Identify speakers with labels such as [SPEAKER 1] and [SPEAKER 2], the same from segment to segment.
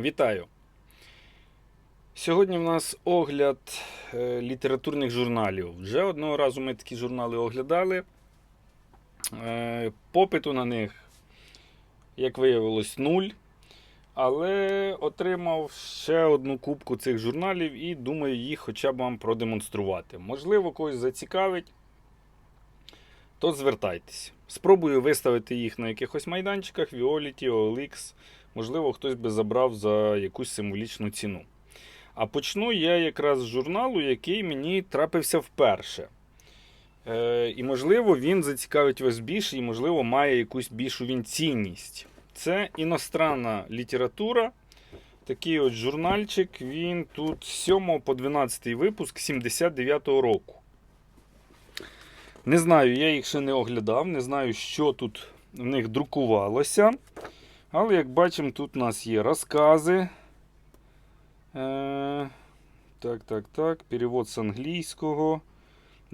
[SPEAKER 1] Вітаю! Сьогодні в нас огляд е, літературних журналів. Вже одного разу ми такі журнали оглядали. Е, попиту на них, як виявилось, нуль. Але отримав ще одну кубку цих журналів і думаю їх хоча б вам продемонструвати. Можливо, когось зацікавить, то звертайтесь. Спробую виставити їх на якихось майданчиках, Violet, OLX. Можливо, хтось би забрав за якусь символічну ціну. А почну я якраз з журналу, який мені трапився вперше. Е, і, можливо, він зацікавить вас більше, і, можливо, має якусь більшу він цінність. Це іностранна література. Такий от журнальчик. Він тут з 7 по 12 випуск 79-го року. Не знаю, я їх ще не оглядав, не знаю, що тут в них друкувалося. Але, як бачимо, тут у нас є розкази. Е, так, так, так. Перевод з англійського.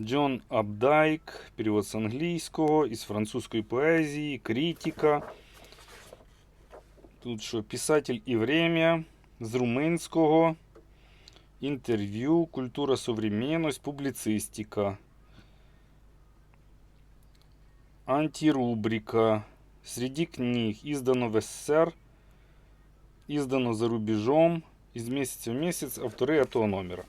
[SPEAKER 1] Джон Абдайк. Перевод з англійського, із французької поезії, критика. Тут що, писатель і время з румунського. Інтерв'ю, культура современность, публіцистика. Антирубрика. Среди книг издано в СССР, издано за рубежом, із місяця в місяць автори того номера.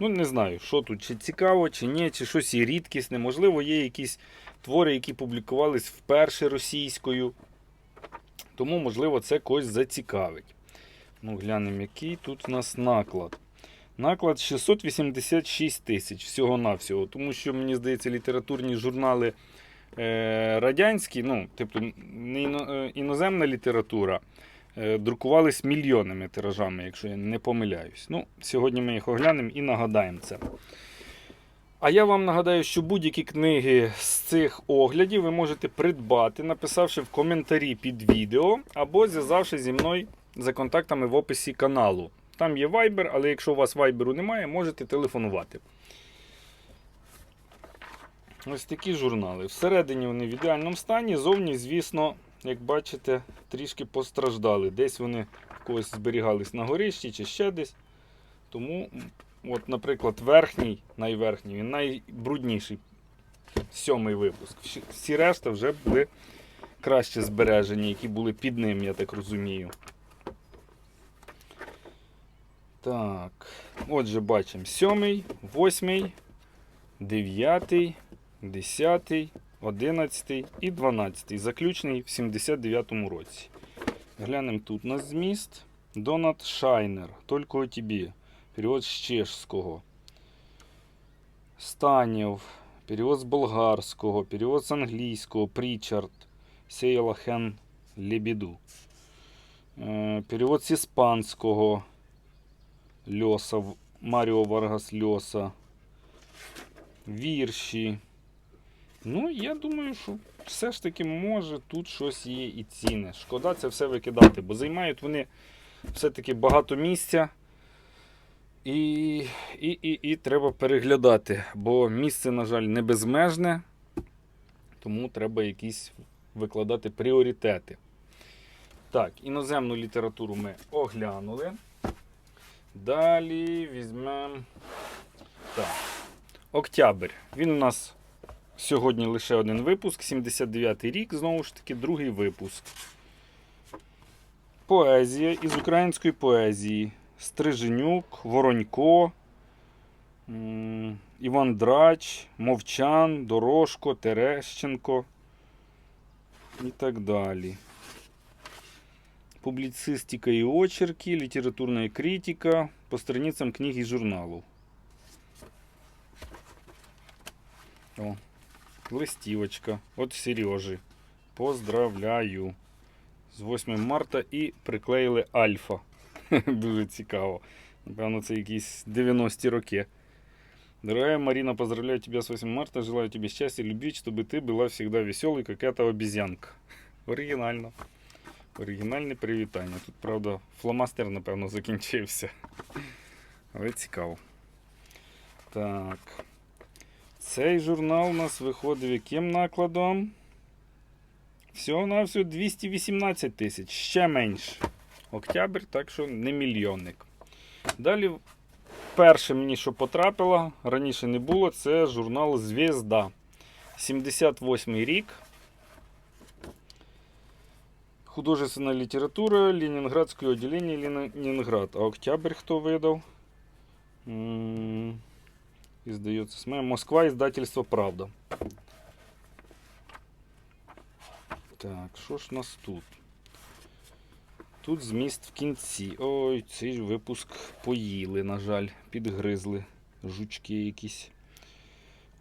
[SPEAKER 1] Ну, не знаю, що тут, чи цікаво, чи ні, чи щось є рідкісне. Можливо, є якісь твори, які публікувались вперше російською. Тому, можливо, це когось зацікавить. Ну, глянемо, який тут у нас наклад. Наклад 686 тисяч всього-навсього. Тому що, мені здається, літературні журнали радянські, ну, тобто не е, іноземна література, е, друкувались мільйонними тиражами, якщо я не помиляюсь. Ну, сьогодні ми їх оглянемо і нагадаємо це. А я вам нагадаю, що будь-які книги з цих оглядів ви можете придбати, написавши в коментарі під відео, або зв'язавши зі мною за контактами в описі каналу. Там є Viber, але якщо у вас Viber немає, можете телефонувати. Ось такі журнали. Всередині вони в ідеальному стані. Зовні, звісно, як бачите, трішки постраждали. Десь вони в когось зберігались на горищі чи ще десь. Тому, от, наприклад, верхній, найверхній, він найбрудніший. Сьомий випуск. Всі- решта вже були краще збережені, які були під ним, я так розумію. Так. Отже, бачимо сьомий, восьмий, дев'ятий, десятий, одинадцятий і дванадцятий. Заключний в 79-му році. Глянемо тут на зміст. Донат Шайнер. Только о тебе. Перевод з чешського. Станєв. Перевод з болгарського. Перевод з англійського. Прічард. Сеяла Хен Лебіду. Е, Перевод з іспанського. Льоса. Маріо Варгас Льоса. Вірші. Ну, я думаю, що все ж таки може тут щось є і цінне. Шкода це все викидати, бо займають вони все-таки багато місця. І, і, і, і треба переглядати, бо місце, на жаль, не безмежне, тому треба якісь викладати пріоритети. Так, іноземну літературу ми оглянули. Далі візьмемо. Так. Октябрь. Він у нас сьогодні лише один випуск, 79-й рік, знову ж таки, другий випуск. Поезія із української поезії. Стриженюк, Воронько, Іван Драч, Мовчан, Дорожко, Терещенко і так далі. Публіцистика і очерки, літературна критика по страницям книг і журналу. О, листівочка от Сережі. Поздравляю. З 8 марта і приклеїли Альфа. Дуже цікаво. Напевно, це якісь 90-ті роки. Дорогая Марина, поздравляю тебя с 8 марта. Желаю тебе счастья, любви, чтобы ты была всегда веселой, как эта обезьянка. Оригінально. Оригінальне привітання. Тут, правда, фломастер, напевно, закінчився. Але цікаво. Так. Цей журнал у нас виходив яким накладом? Всього на всього 218 тисяч, ще менше. Октябрь, так що не мільйонник. Далі, перше мені, що потрапило, раніше не було, це журнал Звезда. 78 рік. Художественна література Ленінградського відділення Ленінград. А Октябрь хто видав? СМЕ. Москва, іздательство Правда. Так, що ж нас тут? Тут зміст в кінці. Ой, цей випуск поїли, на жаль, підгризли жучки якісь.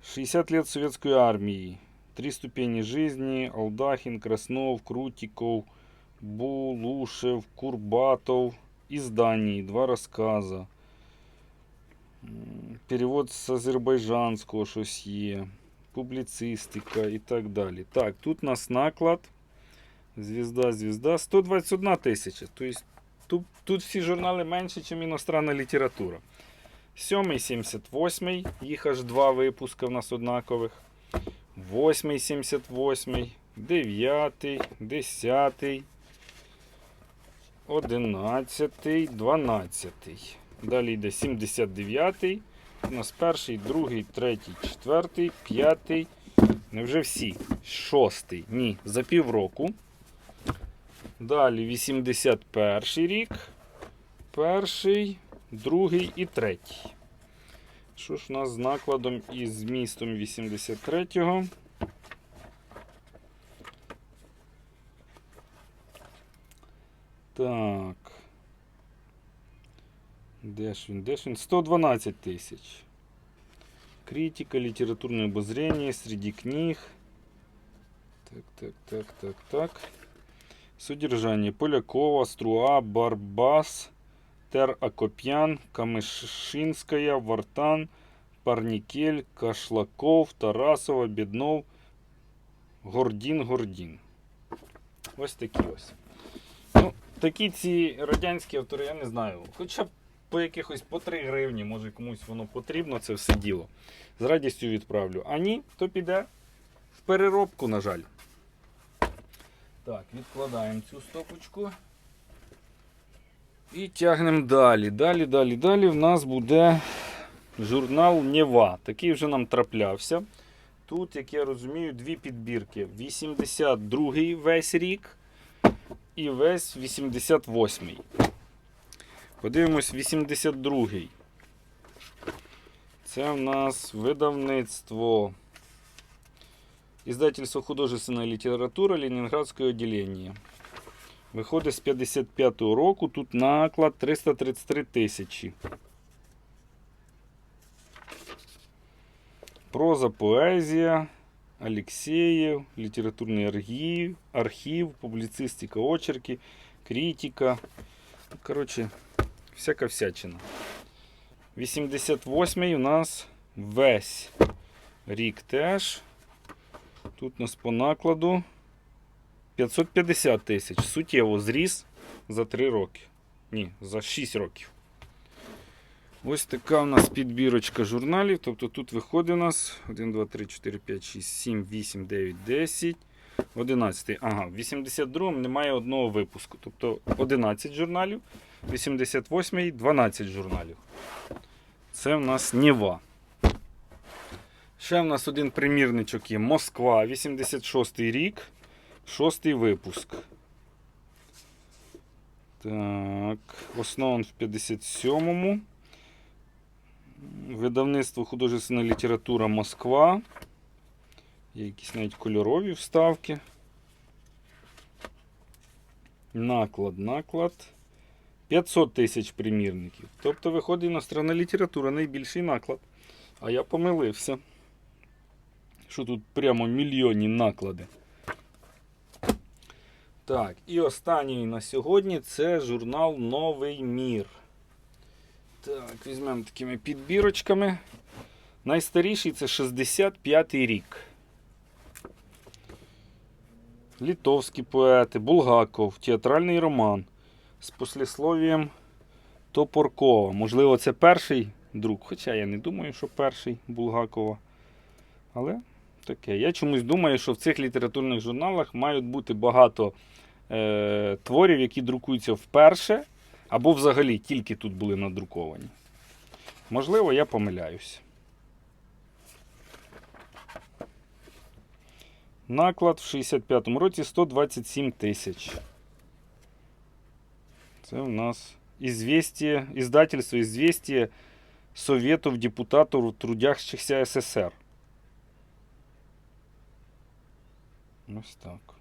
[SPEAKER 1] 60 лет советской армии. Три ступени жизни. Алдахин, Краснов, Крутиков, Булушев, Курбатов. Изданий. Два рассказа. Перевод з азербайджанського щось є. Публіцистика і так далі. Так, тут у нас наклад. Звізда, звізда. 121 тисяча. Тобто тут, тут всі журнали менше, ніж іностранна література. 7 78 їх аж два випуска в нас однакових. 8 78 9 10 11 12 Далі йде 79 У нас перший, другий, третій, четвертий, п'ятий. Невже всі? Шостий. Ні, за півроку. Далі 81 рік. Перший, другий і третій. Що ж у нас з накладом і змістом 83-го? Так. Де ж він? Де ж він? 112 тисяч. Критика, литературное обозрение среди книг. Так, так, так, так, так. Содержание. Полякова, Струа, Барбас, Тер Акопян, Камышинская, Вартан, Парнікель, Кашлаков, Тарасова, Біднов, Гордін, Гордін. Ось такі ось. Ну, такі ці радянські автори, я не знаю. Хоча б по якихось по 3 гривні, може комусь воно потрібно, це все діло. З радістю відправлю. А ні, то піде в переробку, на жаль. Так, відкладаємо цю стопочку. І тягнемо далі. Далі, далі, далі в нас буде журнал Нева. Такий вже нам траплявся. Тут, як я розумію, дві підбірки. 82-й весь рік і весь 88-й. Подивимось 82-й. Це в нас видавництво. Издательство художественная література Ленінградського відділення. Виходить з 55-го року. Тут наклад 333 тисячі. Проза, поезія, Алексеєв, літературний архів, архів, публіцистика, очерки, критика. Ну, Коротше, всяка всячина. 88-й у нас весь рік теж. Тут у нас по накладу 550 тисяч. Суттєво зріс за 3 роки. Ні, за 6 років. Ось така у нас підбірочка журналів. Тобто тут виходить у нас 1, 2, 3, 4, 5, 6, 7, 8, 9, 10, 11. Ага, в 82-му немає одного випуску. Тобто 11 журналів, 88-й 12 журналів. Це в нас Нева. Ще в нас один примірничок є Москва, 86-й рік, 6 випуск. Так, основан в 57-му. Видавництво художественна література Москва. Є якісь навіть кольорові вставки. Наклад, наклад. 500 тисяч примірників. Тобто виходить іностранна література найбільший наклад. А я помилився. Що тут прямо мільйонні наклади. Так, і останній на сьогодні це журнал Новий Мір. Так, візьмемо такими підбірочками. Найстаріший це 65-й рік. Літовські поети, Булгаков, театральний роман з послісловієм Топоркова. Можливо, це перший друк, хоча я не думаю, що перший Булгакова. Але таке. Я чомусь думаю, що в цих літературних журналах мають бути багато е, творів, які друкуються вперше, або взагалі тільки тут були надруковані. Можливо, я помиляюсь. Наклад в 65-му році 127 тисяч. Це у нас известие, издательство «Известие Советов депутатов трудящихся СССР». Ось так.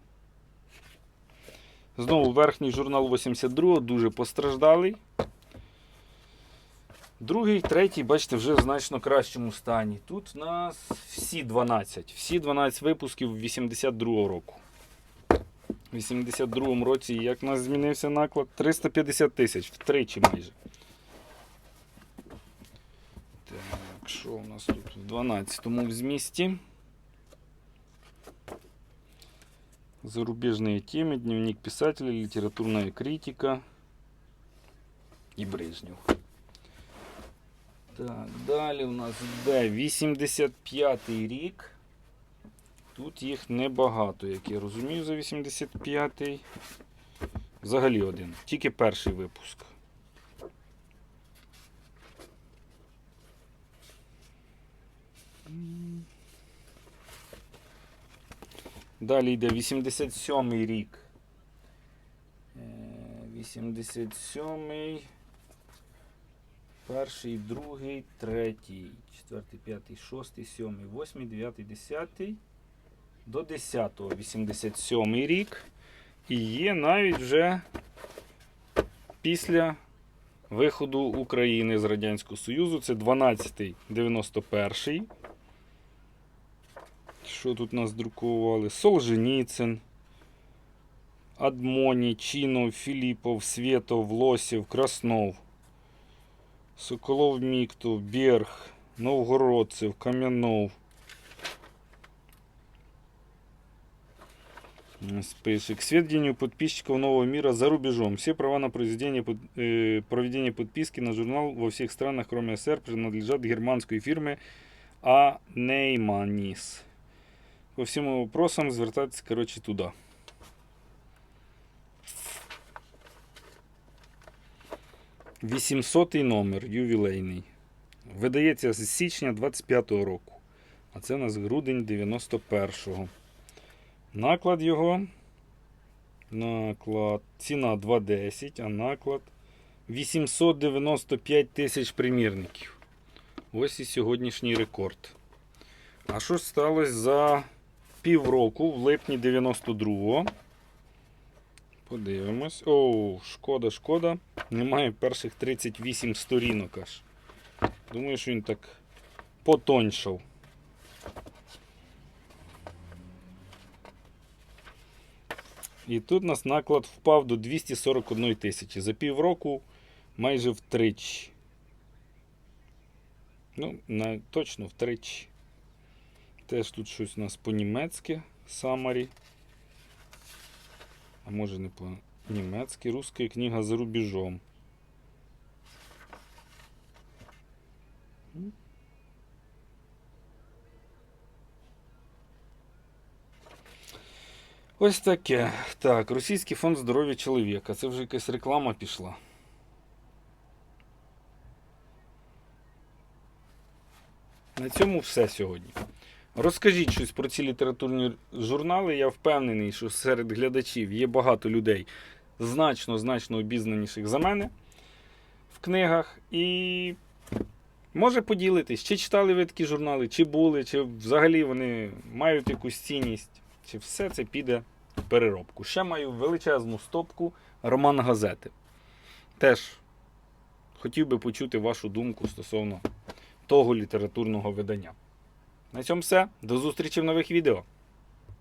[SPEAKER 1] Знову верхній журнал 82 дуже постраждалий. Другий, третій, бачите, вже в значно кращому стані. Тут у нас всі 12. Всі 12 випусків 82 року. У 82 році як у нас змінився наклад? 350 тисяч, втричі майже. Так, що у нас тут в 12-му в змісті? Зарубежные темы, дневник писателя, литературная критика і Брежнев. Так, далі у нас йде 85-й рік. Тут їх небагато, як я розумію, за 85-й. Взагалі один. Тільки перший випуск. Далі йде 87-й рік. Е, 87-й. Перший, другий, третій, четвертий, п'ятий, шостий, сьомий, восьмий, дев'ятий, десятий. До 10-го 87 рік. І є навіть вже після виходу України з Радянського Союзу. Це 12-й, 91-й. Що тут нас друкували? Солженіцин, Адмоні, Чинов, Філіпов, Свєтов, Лосів, Краснов, Соколов Міктов, Берг, Новгородцев, Кам'янов. Список. Сведению подписчиков Нового мира за рубежом. Все права на произведение, под- э, проведение подписки на журнал во всех странах, кроме СССР, принадлежат германской фирме А. Нейманис. По всем вопросам звертайтесь, короче, туда. Вісімсотий номер ювілейний. Видається з січня 25-го року. А це у нас грудень 91-го. Наклад його. Наклад. Ціна 2,10, а наклад 895 тисяч примірників. Ось і сьогоднішній рекорд. А що сталося за півроку в липні 92-го? Подивимось. Оу, шкода, шкода. Немає перших 38 сторінок аж. Думаю, що він так потоньшав. І тут у нас наклад впав до 241 тисячі. За півроку майже втричі. Ну, на, точно втричі. Теж тут щось у нас по-німецьки Самарі. А може не по-німецьки. Руська книга за рубежом. Ось таке. Так, Російський фонд здоров'я чоловіка. Це вже якась реклама пішла. На цьому все сьогодні. Розкажіть щось про ці літературні журнали. Я впевнений, що серед глядачів є багато людей значно значно обізнаніших за мене в книгах. І може поділитись, чи читали ви такі журнали, чи були, чи взагалі вони мають якусь цінність, чи все це піде переробку. Ще маю величезну стопку роман газети. Теж хотів би почути вашу думку стосовно того літературного видання. На цьому все. До зустрічі в нових відео.